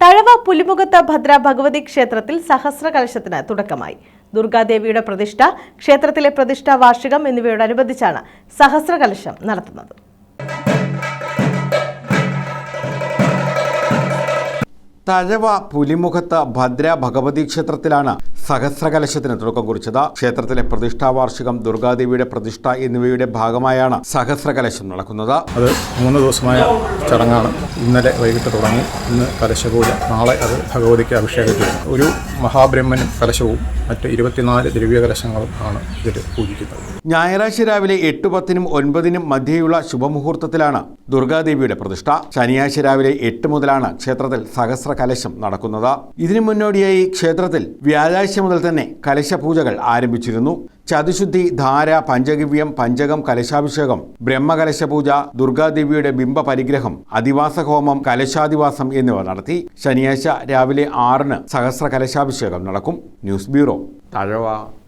തഴവ പുലിമുഖത്ത് ഭദ്ര ഭഗവതി ക്ഷേത്രത്തിൽ സഹസ്ര കലശത്തിന് തുടക്കമായി. ദുർഗാദേവിയുടെ പ്രതിഷ്ഠ ക്ഷേത്രത്തിലെ പ്രതിഷ്ഠാ വാർഷികം എന്നിവയോടനുബന്ധിച്ചാണ് സഹസ്ര കലശം നടത്തുന്നത്. തഴവ പുലിമുഖത്ത് ഭദ്ര ഭഗവതി ക്ഷേത്രത്തിലാണ് സഹസ്രകലശത്തിന് തുടക്കം കുറിച്ചത്. ക്ഷേത്രത്തിലെ പ്രതിഷ്ഠാ വാർഷികം ദുർഗാദേവിയുടെ പ്രതിഷ്ഠ എന്നിവയുടെ ഭാഗമായാണ് സഹസ്രകലശം നടക്കുന്നത്. അത് മൂന്ന് ദിവസമായ ചടങ്ങാണ്. ഇന്നലെ വൈകിട്ട് തുടങ്ങി. ഇന്ന് കലശപൂജ. നാളെ അത് ഭഗവതിക്ക് അഭിഷേകം ചെയ്യും ഒരു മഹാബ്രഹ്മനും കലശവും മറ്റ് ഇരുപത്തിനാല് ദ്രവ്യകലശങ്ങളും ആണ് ഇതിൽ പൂജിക്കുന്നത്. ഞായറാഴ്ച രാവിലെ എട്ട് പത്തിനും ഒൻപതിനും മധ്യയുള്ള ശുഭമുഹൂർത്തത്തിലാണ് ദുർഗാദേവിയുടെ പ്രതിഷ്ഠ. ശനിയാഴ്ച രാവിലെ എട്ട് മുതലാണ് ക്ഷേത്രത്തിൽ സഹസ്ര കലശം നടക്കുന്നത്. ഇതിനു മുന്നോടിയായി ക്ഷേത്രത്തിൽ വ്യാഴാഴ്ച മുതൽ തന്നെ കലശപൂജകൾ ആരംഭിച്ചിരുന്നു. ചതുശുദ്ധി ധാര പഞ്ചഗവ്യം പഞ്ചകം കലശാഭിഷേകം ബ്രഹ്മകലശപൂജ ദുർഗാദേവിയുടെ ബിംബ പരിഗ്രഹം അധിവാസ ഹോമം കലശാധിവാസം എന്നിവ നടത്തി ശനിയാഴ്ച രാവിലെ ആറിന് സഹസ്ര കലശാഭിഷേകം നടക്കും. News bureau. തഴവ.